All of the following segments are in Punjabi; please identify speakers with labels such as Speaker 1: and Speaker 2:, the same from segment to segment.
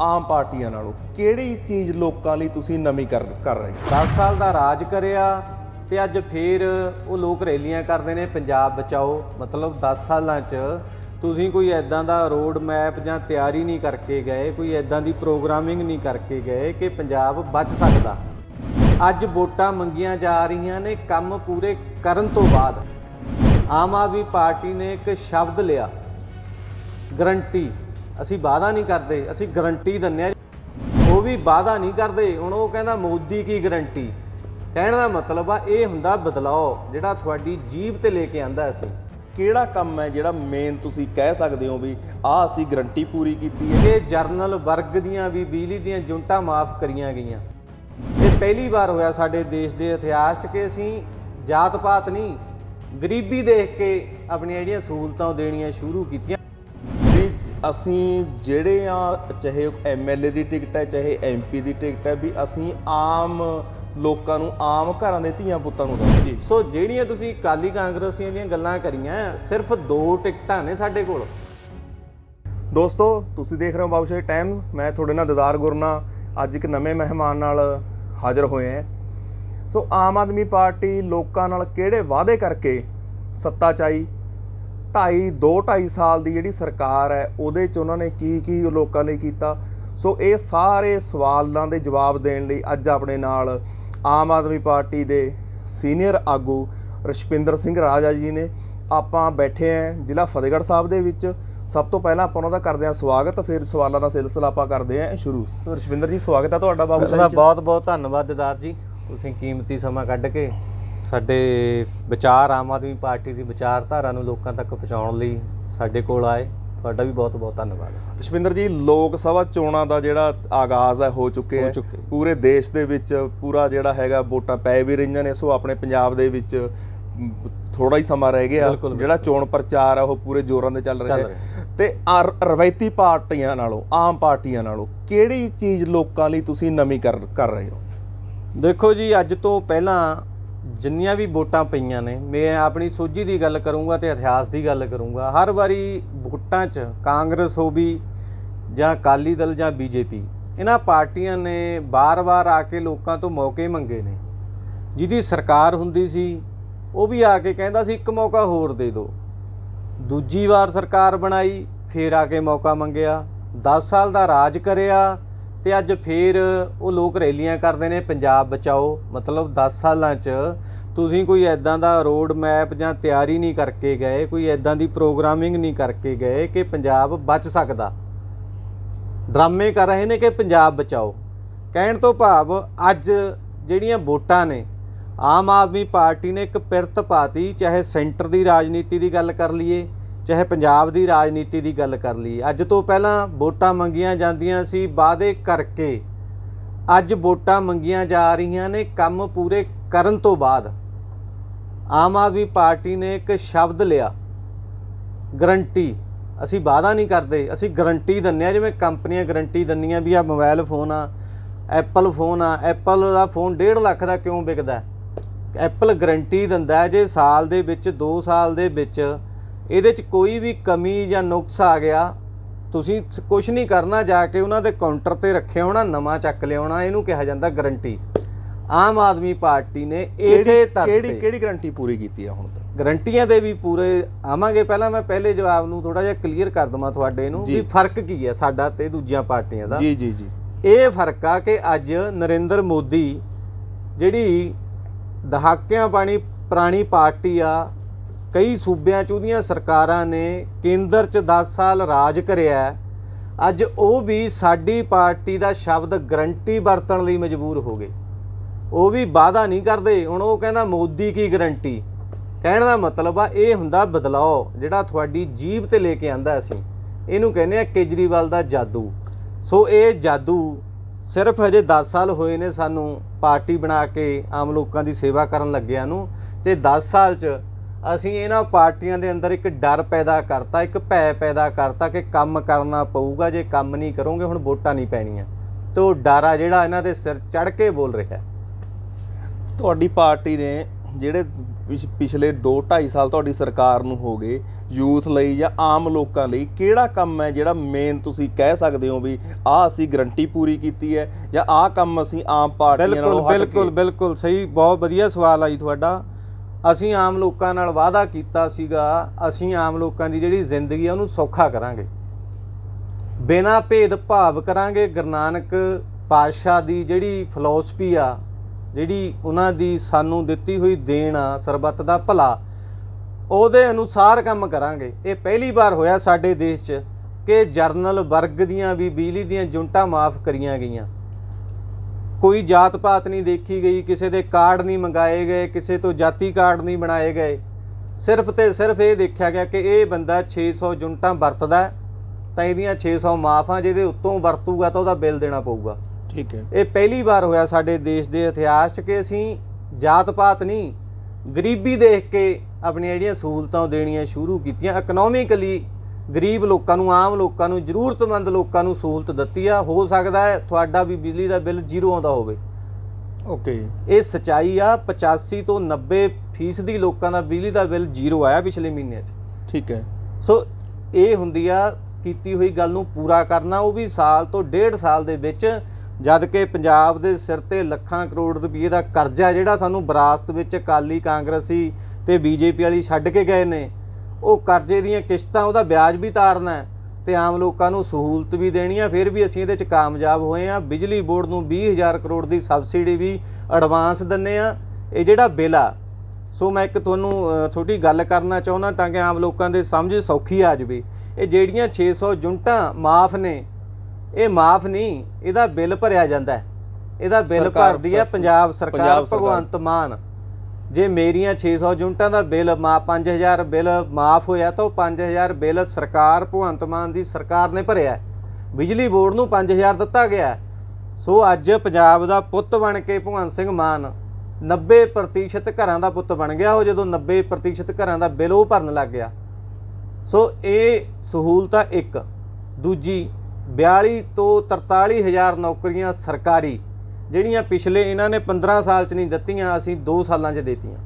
Speaker 1: ਆਮ ਪਾਰਟੀਆਂ ਨਾਲੋਂ। ਕਿਹੜੀ ਚੀਜ਼ ਲੋਕਾਂ ਲਈ ਤੁਸੀਂ ਨਵੀਂ ਕਰ ਕਰ ਰਹੇ ਹੋ?
Speaker 2: 10 ਸਾਲ ਦਾ ਰਾਜ ਕਰਿਆ ਤੇ ਅੱਜ ਫੇਰ ਉਹ ਲੋਕ ਰੈਲੀਆਂ ਕਰਦੇ ਨੇ, ਪੰਜਾਬ ਬਚਾਓ। ਮਤਲਬ 10 ਸਾਲਾਂ 'ਚ ਤੁਸੀਂ ਕੋਈ ਐਦਾਂ ਦਾ ਰੋਡ ਮੈਪ ਜਾਂ ਤਿਆਰੀ ਨਹੀਂ ਕਰਕੇ ਗਏ, ਕੋਈ ਐਦਾਂ ਦੀ ਪ੍ਰੋਗਰਾਮਿੰਗ ਨਹੀਂ ਕਰਕੇ ਗਏ ਕਿ ਪੰਜਾਬ ਬਚ ਸਕਦਾ। ਅੱਜ ਵੋਟਾਂ ਮੰਗੀਆਂ ਜਾ ਰਹੀਆਂ ਨੇ, ਕੰਮ ਪੂਰੇ ਕਰਨ ਤੋਂ ਬਾਅਦ। ਆਮ ਆਦਮੀ ਪਾਰਟੀ ਨੇ ਇੱਕ ਸ਼ਬਦ ਲਿਆ, ਗਰੰਟੀ। ਅਸੀਂ ਵਾਅਦਾ ਨਹੀਂ ਕਰਦੇ ਅਸੀਂ ਗਰੰਟੀ ਦਿੰਦੇ ਆ ਉਹ ਵੀ ਵਾਅਦਾ ਨਹੀਂ ਕਰਦੇ ਹੁਣ ਉਹ ਕਹਿੰਦਾ ਮੋਦੀ ਕੀ ਗਰੰਟੀ ਕਹਿਣ ਦਾ ਮਤਲਬ ਆ ਇਹ ਹੁੰਦਾ ਬਦਲਾਅ ਜਿਹੜਾ ਤੁਹਾਡੀ ਜੀਬ ਤੇ ਲੈ ਕੇ ਆਂਦਾ ਅਸੀਂ।
Speaker 1: ਕਿਹੜਾ ਕੰਮ ਹੈ ਜਿਹੜਾ ਮੇਨ ਤੁਸੀਂ ਕਹਿ ਸਕਦੇ ਹੋ ਵੀ ਆਹ ਅਸੀਂ ਗਰੰਟੀ ਪੂਰੀ ਕੀਤੀ ਹੈ?
Speaker 2: ਇਹ ਜਰਨਲ ਵਰਗ ਦੀਆਂ ਵੀ ਬਿਜਲੀ ਦੀਆਂ ਯੂਨਿਟਾਂ ਮਾਫ ਕਰੀਆਂ ਗਈਆਂ। ਇਹ ਪਹਿਲੀ ਵਾਰ ਹੋਇਆ ਸਾਡੇ ਦੇਸ਼ ਦੇ ਇਤਿਹਾਸ 'ਚ ਕਿ ਅਸੀਂ ਜਾਤ ਪਾਤ ਨਹੀਂ ਗਰੀਬੀ ਦੇਖ ਕੇ ਆਪਣੀਆਂ ਜਿਹੜੀਆਂ ਸਹੂਲਤਾਂ ਦੇਣੀਆਂ ਸ਼ੁਰੂ ਕੀਤੀਆਂ।
Speaker 1: ਅਸੀਂ ਜਿਹੜੇ ਆ ਚਾਹੇ ਐਮਐਲਏ ਦੀ ਟਿਕਟ ਹੈ ਚਾਹੇ ਐਮਪੀ ਦੀ ਟਿਕਟ ਹੈ ਵੀ ਅਸੀਂ ਆਮ ਲੋਕਾਂ ਨੂੰ ਆਮ ਘਰਾਂ ਦੇ ਧੀਆਂ ਪੁੱਤਾਂ ਨੂੰ ਦਵਾਂਗੇ
Speaker 2: ਸੋ ਜਿਹੜੀਆਂ ਤੁਸੀਂ ਕਾਲੀ ਕਾਂਗਰਸੀਆਂ ਦੀਆਂ ਗੱਲਾਂ ਕਰੀਆਂ ਸਿਰਫ ਦੋ ਟਿਕਟਾਂ ਨੇ ਸਾਡੇ ਕੋਲ।
Speaker 1: ਦੋਸਤੋ ਤੁਸੀਂ ਦੇਖ ਰਹੇ ਹੋ ਬਾਬੂਸ਼ਾਹੀ ਟਾਈਮਜ਼। ਮੈਂ ਤੁਹਾਡੇ ਨਾਲ ਦਿਦਾਰ ਗੁਰਨਾ ਅੱਜ ਇੱਕ ਨਵੇਂ ਮਹਿਮਾਨ ਨਾਲ ਹਾਜ਼ਰ ਹੋਏ ਹਾਂ। ਸੋ ਆਮ ਆਦਮੀ ਪਾਰਟੀ ਲੋਕਾਂ ਨਾਲ ਕਿਹੜੇ ਵਾਅਦੇ ਕਰਕੇ ਸੱਤਾ 'ਚ ਆਈ ਢਾਈ ਦੋ ਢਾਈ ਸਾਲ ਦੀ ਜਿਹੜੀ ਸਰਕਾਰ ਹੈ ਉਹਦੇ 'ਚ ਉਹਨਾਂ ਨੇ ਕੀ ਕੀ ਲੋਕਾਂ ਲਈ ਕੀਤਾ? ਸੋ ਇਹ ਸਾਰੇ ਸਵਾਲਾਂ ਦੇ ਜਵਾਬ ਦੇਣ ਲਈ ਅੱਜ ਆਪਣੇ ਨਾਲ ਆਮ ਆਦਮੀ ਪਾਰਟੀ ਦੇ ਸੀਨੀਅਰ ਆਗੂ ਰਸ਼ਪਿੰਦਰ ਸਿੰਘ ਰਾਜਾ ਜੀ ਨੇ ਆਪਾਂ ਬੈਠੇ ਆਂ ਜ਼ਿਲ੍ਹਾ ਫਤਿਹਗੜ੍ਹ ਸਾਹਿਬ ਦੇ ਵਿੱਚ। ਸਭ ਤੋਂ ਪਹਿਲਾਂ ਆਪਾਂ ਉਹਨਾਂ ਦਾ ਕਰਦੇ ਹਾਂ ਸਵਾਗਤ ਫਿਰ ਸਵਾਲਾਂ ਦਾ ਸਿਲਸਿਲਾ ਆਪਾਂ ਕਰਦੇ ਹਾਂ ਸ਼ੁਰੂ। ਸੋ ਰਸ਼ਪਿੰਦਰ ਜੀ ਸਵਾਗਤ ਹੈ ਤੁਹਾਡਾ ਬਾਬੂ
Speaker 2: ਤੁਹਾਡਾ ਬਹੁਤ ਬਹੁਤ ਧੰਨਵਾਦ ਦਿਦਾਰ ਜੀ। ਤੁਸੀਂ ਕੀਮਤੀ ਸਮਾਂ ਕੱਢ ਕੇ ਸਾਡੇ ਵਿਚਾਰ ਆਮ ਆਦਮੀ ਪਾਰਟੀ ਦੀ ਵਿਚਾਰਧਾਰਾ ਨੂੰ ਲੋਕਾਂ ਤੱਕ ਪਹੁੰਚਾਉਣ ਲਈ ਸਾਡੇ ਕੋਲ ਆਏ। ਤੁਹਾਡਾ ਵੀ ਬਹੁਤ ਬਹੁਤ ਧੰਨਵਾਦ।
Speaker 1: ਰਸ਼ਪਿੰਦਰ ਜੀ ਲੋਕ ਸਭਾ ਚੋਣਾਂ ਦਾ ਜਿਹੜਾ ਆਗਾਜ਼ ਹੈ ਹੋ ਚੁੱਕੇ
Speaker 2: ਹੋ।
Speaker 1: ਪੂਰੇ ਦੇਸ਼ ਦੇ ਵਿੱਚ ਪੂਰਾ ਜਿਹੜਾ ਹੈਗਾ ਵੋਟਾਂ ਪੈ ਵੀ ਰਹੀਆਂ ਨੇ ਸੋ ਆਪਣੇ ਪੰਜਾਬ ਦੇ ਵਿੱਚ ਥੋੜਾ ਹੀ ਸਮਾਂ ਰਹਿ ਗਿਆ। ਜਿਹੜਾ ਚੋਣ ਪ੍ਰਚਾਰ ਆ ਉਹ ਪੂਰੇ ਜ਼ੋਰਾਂ ਤੇ ਚੱਲ ਰਿਹਾ। ਹੈ ਤੇ ਰਵਾਇਤੀ ਪਾਰਟੀਆਂ ਨਾਲੋਂ ਆਮ ਪਾਰਟੀਆਂ ਨਾਲੋਂ ਕਿਹੜੀ ਚੀਜ਼ ਲੋਕਾਂ ਲਈ ਤੁਸੀਂ ਨਵੀਂ ਕਰ ਰਹੇ ਹੋ?
Speaker 2: ਦੇਖੋ ਜੀ ਅੱਜ ਤੋਂ ਪਹਿਲਾਂ ਜਿੰਨੀਆਂ ਵੀ ਵੋਟਾਂ ਪਈਆਂ ਨੇ, ਮੈਂ ਆਪਣੀ ਸੋਝੀ ਦੀ ਗੱਲ ਕਰੂੰਗਾ ਤੇ ਇਤਿਹਾਸ ਦੀ ਗੱਲ ਕਰੂੰਗਾ, ਹਰ ਵਾਰੀ ਵੋਟਾਂ 'ਚ ਕਾਂਗਰਸ ਹੋਵੀ ਜਾਂ ਅਕਾਲੀ ਦਲ ਜਾਂ ਬੀਜੇਪੀ, ਇਹਨਾਂ ਪਾਰਟੀਆਂ ਨੇ ਬਾਰ-ਬਾਰ ਆ ਕੇ ਲੋਕਾਂ ਤੋਂ ਮੌਕੇ ਮੰਗੇ ਨੇ। ਜਿਹਦੀ ਸਰਕਾਰ ਹੁੰਦੀ ਸੀ, ਉਹ ਵੀ ਆ ਕੇ ਕਹਿੰਦਾ ਸੀ, ਇੱਕ ਮੌਕਾ ਹੋਰ ਦੇ ਦਿਓ ਦੂਜੀ ਵਾਰ ਸਰਕਾਰ ਬਣਾਈ, ਫੇਰ ਆ ਕੇ ਮੌਕਾ ਮੰਗਿਆ। 10 ਸਾਲ ਦਾ ਰਾਜ ਕਰਿਆ ਤੇ ਅੱਜ ਫੇਰ ਉਹ ਲੋਕ ਰੈਲੀਆਂ ਕਰਦੇ ਨੇ, ਪੰਜਾਬ ਬਚਾਓ, ਮਤਲਬ 10 ਸਾਲਾਂ 'ਚ ਤੁਸੀਂ ਕੋਈ ਐਦਾਂ ਦਾ ਰੋਡ ਮੈਪ ਜਾਂ ਤਿਆਰੀ ਨਹੀਂ ਕਰਕੇ ਗਏ, ਕੋਈ ਐਦਾਂ ਦੀ ਪ੍ਰੋਗਰਾਮਿੰਗ ਨਹੀਂ ਕਰਕੇ ਗਏ ਕਿ ਪੰਜਾਬ ਬਚ ਸਕਦਾ? ਡਰਾਮੇ ਕਰ ਰਹੇ ਨੇ ਕਿ ਪੰਜਾਬ ਬਚਾਓ? ਕਹਿਣ ਤੋਂ ਭਾਵ ਅੱਜ ਜਿਹੜੀਆਂ ਵੋਟਾਂ ਨੇ, ਆਮ ਆਦਮੀ ਪਾਰਟੀ ਨੇ ਇੱਕ ਪਿਰਤ ਪਾਤੀ, ਚਾਹੇ ਸੈਂਟਰ ਦੀ ਰਾਜਨੀਤੀ ਦੀ ਗੱਲ ਕਰ ਲਈਏ ਚਾਹੇ ਪੰਜਾਬ ਦੀ ਰਾਜਨੀਤੀ ਦੀ ਗੱਲ ਕਰ ਲਈਏ ਅੱਜ ਤੋਂ ਪਹਿਲਾਂ ਵੋਟਾਂ ਮੰਗੀਆਂ ਜਾਂਦੀਆਂ ਸੀ, ਵਾਅਦੇ ਕਰਕੇ ਅੱਜ ਵੋਟਾਂ ਮੰਗੀਆਂ ਜਾ ਰਹੀਆਂ ਨੇ, ਕੰਮ ਪੂਰੇ ਕਰਨ ਤੋਂ ਬਾਅਦ। ਆਮ ਆਦਮੀ ਪਾਰਟੀ ਨੇ ਇੱਕ ਸ਼ਬਦ ਲਿਆ, ਗਰੰਟੀ। ਅਸੀਂ ਵਾਅਦਾ ਨਹੀਂ ਕਰਦੇ, ਅਸੀਂ ਗਰੰਟੀ ਦਿੰਨੇ ਆ ਜਿਵੇਂ ਕੰਪਨੀਆਂ ਗਰੰਟੀ ਦਿੰਦੀਆਂ ਵੀ ਆ ਮੋਬਾਈਲ ਫੋਨ ਆ, ਐਪਲ ਫੋਨ ਆ, ਐਪਲ ਦਾ ਫੋਨ 1.5 ਲੱਖ ਦਾ ਕਿਉਂ ਵਿਕਦਾ? ਐਪਲ ਗਰੰਟੀ ਦਿੰਦਾ ਜੇ ਸਾਲ ਦੇ ਵਿੱਚ 2 ਸਾਲ ਦੇ ਵਿੱਚ ਇਹਦੇ 'ਚ ਕੋਈ ਵੀ ਕਮੀ ਜਾਂ ਨੁਕਸ ਆ ਗਿਆ ਤੁਸੀਂ ਕੁਝ ਨਹੀਂ ਕਰਨਾ ਜਾ ਕੇ ਉਹਨਾਂ ਦੇ ਕਾਊਂਟਰ ਤੇ ਰੱਖਿਆ ਹੋਣਾ ਨਵਾਂ ਚੱਕ ਲਿਆਉਣਾ ਇਹਨੂੰ ਕਿਹਾ ਜਾਂਦਾ ਗਰੰਟੀ ਆਮ ਆਦਮੀ ਪਾਰਟੀ ਨੇ ਇਸੇ ਤੱਤ
Speaker 1: ਕਿਹੜੀ ਕਿਹੜੀ ਗਰੰਟੀ ਪੂਰੀ ਕੀਤੀ ਆ ਹੁਣ ਤੱਕ?
Speaker 2: ਗਰੰਟੀਆਂ ਦੇ ਵੀ ਪੂਰੇ ਆਵਾਂਗੇ। ਪਹਿਲਾਂ ਮੈਂ ਪਹਿਲੇ ਜਵਾਬ ਨੂੰ ਥੋੜਾ ਜਿਹਾ ਕਲੀਅਰ ਕਰ ਦਵਾਂ ਤੁਹਾਡੇ ਨੂੰ। ਵੀ ਫ਼ਰਕ ਕੀ ਹੈ ਸਾਡਾ ਤੇ ਦੂਜੀਆਂ ਪਾਰਟੀਆਂ ਦਾ।
Speaker 1: ਜੀ ਜੀ ਜੀ।
Speaker 2: ਇਹ ਫ਼ਰਕ ਆ ਕਿ ਅੱਜ ਨਰਿੰਦਰ ਮੋਦੀ ਜਿਹੜੀ ਦਹਾਕਿਆਂ ਪਾਣੀ ਪੁਰਾਣੀ ਪਾਰਟੀ ਆ ਕਈ ਸੂਬਿਆਂ ਚ ਉਹਦੀਆਂ ਸਰਕਾਰਾਂ ਨੇ ਕੇਂਦਰ ਚ 10 ਸਾਲ ਰਾਜ ਕਰਿਆ ਅੱਜ ਉਹ ਵੀ ਸਾਡੀ ਪਾਰਟੀ ਦਾ ਸ਼ਬਦ ਗਰੰਟੀ ਵਰਤਣ ਲਈ ਮਜਬੂਰ ਹੋ ਗਏ। ਉਹ ਵੀ ਵਾਅਦਾ ਨਹੀਂ ਕਰਦੇ। ਹੁਣ ਉਹ ਕਹਿੰਦਾ ਮੋਦੀ ਕੀ ਗਰੰਟੀ? ਕਹਿਣ ਦਾ ਮਤਲਬ ਆ, ਇਹ ਹੁੰਦਾ ਬਦਲਾਅ ਜਿਹੜਾ ਤੁਹਾਡੀ ਜੀਬ ਤੇ ਲੈ ਕੇ ਆਂਦਾ ਅਸੀਂ। ਇਹਨੂੰ ਕਹਿੰਦੇ ਆ ਕੇਜਰੀਵਾਲ ਦਾ ਜਾਦੂ। ਸੋ ਇਹ ਜਾਦੂ ਸਿਰਫ ਹਜੇ 10 ਸਾਲ ਹੋਏ ਨੇ ਸਾਨੂੰ ਪਾਰਟੀ ਬਣਾ ਕੇ ਆਮ ਲੋਕਾਂ ਦੀ ਸੇਵਾ ਕਰਨ ਲੱਗਿਆਂ ਨੂੰ। ਤੇ 10 ਸਾਲ 'ਚ ਅਸੀਂ ਇਹਨਾਂ ਪਾਰਟੀਆਂ ਦੇ ਅੰਦਰ ਇੱਕ ਡਰ ਪੈਦਾ ਕਰਤਾ ਇੱਕ ਭੈ ਪੈਦਾ ਕਰਤਾ ਕਿ ਕੰਮ ਕਰਨਾ ਪਊਗਾ ਜੇ ਕੰਮ ਨਹੀਂ ਕਰੋਗੇ ਹੁਣ ਵੋਟਾਂ ਨਹੀਂ ਪੈਣੀਆਂ। ਤੇ ਉਹ ਡਰ ਆ ਜਿਹੜਾ ਇਹਨਾਂ ਦੇ ਸਿਰ ਚੜ ਕੇ ਬੋਲ ਰਿਹਾ
Speaker 1: ਤੁਹਾਡੀ ਪਾਰਟੀ ਨੇ ਜਿਹੜੇ ਪਿਛ- ਪਿਛਲੇ 2 2.5 ਸਾਲ ਤੁਹਾਡੀ ਸਰਕਾਰ ਨੂੰ ਹੋ ਗਏ ਯੂਥ ਲਈ ਜਾਂ ਆਮ ਲੋਕਾਂ ਲਈ ਕਿਹੜਾ ਕੰਮ ਹੈ ਜਿਹੜਾ ਮੇਨ ਤੁਸੀਂ ਕਹਿ ਸਕਦੇ ਹੋ ਵੀ ਆਹ ਅਸੀਂ ਗਰੰਟੀ ਪੂਰੀ ਕੀਤੀ ਹੈ ਜਾਂ ਆਹ ਕੰਮ ਅਸੀਂ ਆਮ ਪਾਰਟੀਆਂ
Speaker 2: ਬਿਲਕੁਲ
Speaker 1: ਨਾਲੋਂ
Speaker 2: ਬਿਲਕੁਲ
Speaker 1: ਕੇ
Speaker 2: ਬਿਲਕੁਲ ਸਹੀ ਬਹੁਤ ਵਧੀਆ ਸਵਾਲ ਆਈ ਤੁਹਾਡਾ। ਅਸੀਂ ਆਮ ਲੋਕਾਂ ਨਾਲ ਵਾਅਦਾ ਕੀਤਾ ਸੀਗਾ, ਅਸੀਂ ਆਮ ਲੋਕਾਂ ਦੀ ਜਿਹੜੀ ਜ਼ਿੰਦਗੀ ਆ, ਉਹਨੂੰ ਸੌਖਾ ਕਰਾਂਗੇ। ਬਿਨਾਂ ਭੇਦ ਭਾਵ ਕਰਾਂਗੇ, ਗੁਰੂ ਨਾਨਕ ਪਾਤਸ਼ਾਹ ਦੀ ਜਿਹੜੀ ਫਿਲਾਸਫੀ ਆ, ਜਿਹੜੀ ਉਹਨਾਂ ਦੀ ਸਾਨੂੰ ਦਿੱਤੀ ਹੋਈ ਦੇਣ ਆ, ਸਰਬੱਤ ਦਾ ਭਲਾ, ਉਹਦੇ ਅਨੁਸਾਰ ਕੰਮ ਕਰਾਂਗੇ। ਇਹ ਪਹਿਲੀ ਵਾਰ ਹੋਇਆ ਸਾਡੇ ਦੇਸ਼ 'ਚ ਕਿ ਜਰਨਲ ਵਰਗ ਦੀਆਂ ਵੀ ਬਿਜਲੀ ਦੀਆਂ ਯੂਨਿਟਾਂ ਮਾਫ ਕਰੀਆਂ ਗਈਆਂ। ਕੋਈ ਜਾਤ ਪਾਤ ਨਹੀਂ ਦੇਖੀ ਗਈ ਕਿਸੇ ਦੇ ਕਾਰਡ ਨਹੀਂ ਮੰਗਾਏ ਗਏ ਕਿਸੇ ਤੋਂ ਜਾਤੀ ਕਾਰਡ ਨਹੀਂ ਬਣਾਏ ਗਏ। ਸਿਰਫ ਤੇ ਸਿਰਫ ਇਹ ਦੇਖਿਆ ਗਿਆ ਕਿ ਇਹ ਬੰਦਾ 600 ਯੂਨਿਟਾਂ ਵਰਤਦਾ ਤਾਂ ਇਹਦੀਆਂ 600 ਮਾਫ ਆ ਜਿਹਦੇ ਉੱਤੋਂ ਵਰਤੂਗਾ ਤਾਂ ਉਹਦਾ ਬਿੱਲ ਦੇਣਾ ਪਊਗਾ।
Speaker 1: ਠੀਕ ਹੈ।
Speaker 2: ਇਹ ਪਹਿਲੀ ਵਾਰ ਹੋਇਆ ਸਾਡੇ ਦੇਸ਼ ਦੇ ਇਤਿਹਾਸ 'ਚ ਕਿ ਅਸੀਂ ਜਾਤ ਪਾਤ ਨਹੀਂ ਗਰੀਬੀ ਦੇਖ ਕੇ ਆਪਣੀਆਂ ਜਿਹੜੀਆਂ ਸਹੂਲਤਾਂ ਦੇਣੀਆਂ ਸ਼ੁਰੂ ਕੀਤੀਆਂ ਇਕਨੋਮਿਕਲੀ ਗਰੀਬ ਲੋਕਾਂ ਨੂੰ ਆਮ ਲੋਕਾਂ ਨੂੰ ਜ਼ਰੂਰਤਮੰਦ ਲੋਕਾਂ ਨੂੰ ਸਹੂਲਤ ਦਿੱਤੀ ਆ। ਹੋ ਸਕਦਾ ਹੈ ਤੁਹਾਡਾ ਵੀ ਬਿਜਲੀ ਦਾ ਬਿੱਲ ਜ਼ੀਰੋ ਆਉਂਦਾ ਹੋਵੇ।
Speaker 1: ਓਕੇ
Speaker 2: ਇਹ ਸਚਾਈ ਆ 85 ਤੋਂ 90 ਫੀਸਦੀ ਲੋਕਾਂ ਦਾ ਬਿਜਲੀ ਦਾ ਬਿੱਲ ਜ਼ੀਰੋ ਆਇਆ ਪਿਛਲੇ ਮਹੀਨਿਆਂ 'ਚ।
Speaker 1: ਠੀਕ ਹੈ।
Speaker 2: ਸੋ ਇਹ ਹੁੰਦੀ ਆ ਕੀਤੀ ਹੋਈ ਗੱਲ ਨੂੰ ਪੂਰਾ ਕਰਨਾ ਉਹ ਵੀ ਸਾਲ ਤੋਂ ਡੇਢ ਸਾਲ ਦੇ ਵਿੱਚ ਜਦ ਕਿ ਪੰਜਾਬ ਦੇ ਸਿਰ ਤੇ ਲੱਖਾਂ ਕਰੋੜ ਰੁਪਏ ਦਾ ਕਰਜ਼ਾ ਜਿਹੜਾ ਸਾਨੂੰ ਵਿਰਾਸਤ ਵਿੱਚ ਅਕਾਲੀ ਕਾਂਗਰਸੀ ਤੇ ਬੀਜੇਪੀ ਵਾਲੀ ਛੱਡ ਕੇ ਗਏ ਨੇ ਉਹ ਕਰਜ਼ੇ ਦੀਆਂ ਕਿਸ਼ਤਾਂ ਉਹਦਾ ਵਿਆਜ ਵੀ ਤਾਰਨਾ ਹੈ ਤੇ ਆਮ ਲੋਕਾਂ ਨੂੰ ਸਹੂਲਤ ਵੀ ਦੇਣੀ ਆ ਫਿਰ ਵੀ ਅਸੀਂ ਇਹਦੇ ਚ ਕਾਮਯਾਬ ਹੋਏ ਆ ਬਿਜਲੀ ਬੋਰਡ ਨੂੰ 20000 ਕਰੋੜ ਦੀ ਸਬਸਿਡੀ ਵੀ ਐਡਵਾਂਸ ਦਿੰਨੇ ਆ ਇਹ ਜਿਹੜਾ ਬਿੱਲ ਆ ਸੋ ਮੈਂ ਇੱਕ ਤੁਹਾਨੂੰ ਛੋਟੀ ਗੱਲ ਕਰਨਾ ਚਾਹੁੰਦਾ ਤਾਂ ਕਿ ਆਮ ਲੋਕਾਂ ਦੇ ਸਮਝ ਸੌਖੀ ਆ ਜਾਵੇ। ਇਹ ਜਿਹੜੀਆਂ 600 ਯੂਨਿਟਾਂ ਮਾਫ ਨੇ ਇਹ ਮਾਫ ਨਹੀਂ ਇਹਦਾ ਬਿੱਲ ਭਰਿਆ ਜਾਂਦਾ ਹੈ। ਇਹਦਾ ਬਿੱਲ ਭਰਦੀ ਹੈ ਪੰਜਾਬ ਸਰਕਾਰ। ਭਗਵੰਤ ਮਾਨ। ਜੇ ਮੇਰੀਆਂ 600 ਯੂਨਿਟਾਂ ਦਾ ਬਿੱਲ ਮਾ 5000 ਬਿੱਲ ਮਾਫ ਹੋਇਆ ਤਾਂ ਉਹ 5000 ਬਿੱਲ ਸਰਕਾਰ, ਭਗਵੰਤ ਮਾਨ ਦੀ ਸਰਕਾਰ ਨੇ ਭਰਿਆ ਬਿਜਲੀ ਬੋਰਡ ਨੂੰ 5000 ਦਿੱਤਾ ਗਿਆ ਸੋ ਅੱਜ ਪੰਜਾਬ ਦਾ ਪੁੱਤ ਬਣ ਕੇ ਭਗਵੰਤ ਸਿੰਘ ਮਾਨ 90% ਘਰਾਂ ਦਾ ਪੁੱਤ ਬਣ ਗਿਆ। ਉਹ ਜਦੋਂ 90% ਘਰਾਂ ਦਾ ਬਿੱਲ ਉਹ ਭਰਨ ਲੱਗ ਗਿਆ। ਸੋ ਇਹ ਸਹੂਲਤਾਂ ਇੱਕ। ਦੂਜੀ 42 ਤੋਂ 43 ਹਜ਼ਾਰ ਨੌਕਰੀਆਂ ਸਰਕਾਰੀ ਜਿਹੜੀਆਂ ਪਿਛਲੇ ਇਹਨਾਂ ਨੇ 15 ਸਾਲ ਚ ਨਹੀਂ ਦਿੱਤੀਆਂ, ਅਸੀਂ 2 ਸਾਲਾਂ ਚ ਦਿੱਤੀਆਂ।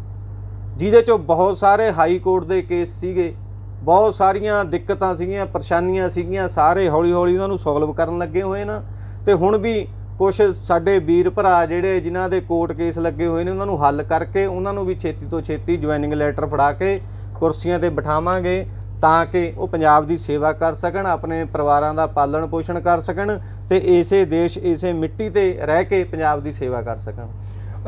Speaker 2: ਜਿਹਦੇ ਚੋਂ ਬਹੁਤ ਸਾਰੇ ਹਾਈ ਕੋਰਟ ਦੇ ਕੇਸ ਸੀਗੇ, ਬਹੁਤ ਸਾਰੀਆਂ ਦਿੱਕਤਾਂ ਸੀਗੀਆਂ, ਪਰੇਸ਼ਾਨੀਆਂ ਸੀਗੀਆਂ, ਸਾਰੇ ਹੌਲੀ ਹੌਲੀ ਉਹਨਾਂ ਨੂੰ ਸੋਲਵ ਕਰਨ ਲੱਗੇ ਹੋਏ ਨਾ। ਤੇ ਹੁਣ ਵੀ ਕੁਝ ਸਾਡੇ ਵੀਰ ਭਰਾ ਜਿਹੜੇ ਜਿਨ੍ਹਾਂ ਦੇ ਕੋਰਟ ਕੇਸ ਲੱਗੇ ਹੋਏ ਨੇ, ਉਹਨਾਂ ਨੂੰ ਹੱਲ ਕਰਕੇ ਉਹਨਾਂ ਨੂੰ ਵੀ ਛੇਤੀ ਤੋਂ ਛੇਤੀ ਜੁਆਇਨਿੰਗ ਲੈਟਰ ਫੜਾ ਕੇ ਕੁਰਸੀਆਂ ਤੇ ਬਿਠਾਵਾਂਗੇ, ਤਾਂ ਕਿ ਉਹ ਪੰਜਾਬ ਦੀ ਸੇਵਾ ਕਰ ਸਕਣ, ਆਪਣੇ ਪਰਿਵਾਰਾਂ ਦਾ ਪਾਲਣ ਪੋਸ਼ਣ ਕਰ ਸਕਣ ਤੇ ਇਸੇ ਦੇਸ਼ ਇਸੇ ਮਿੱਟੀ ਤੇ ਰਹਿ ਕੇ ਪੰਜਾਬ ਦੀ ਸੇਵਾ ਕਰ ਸਕਣ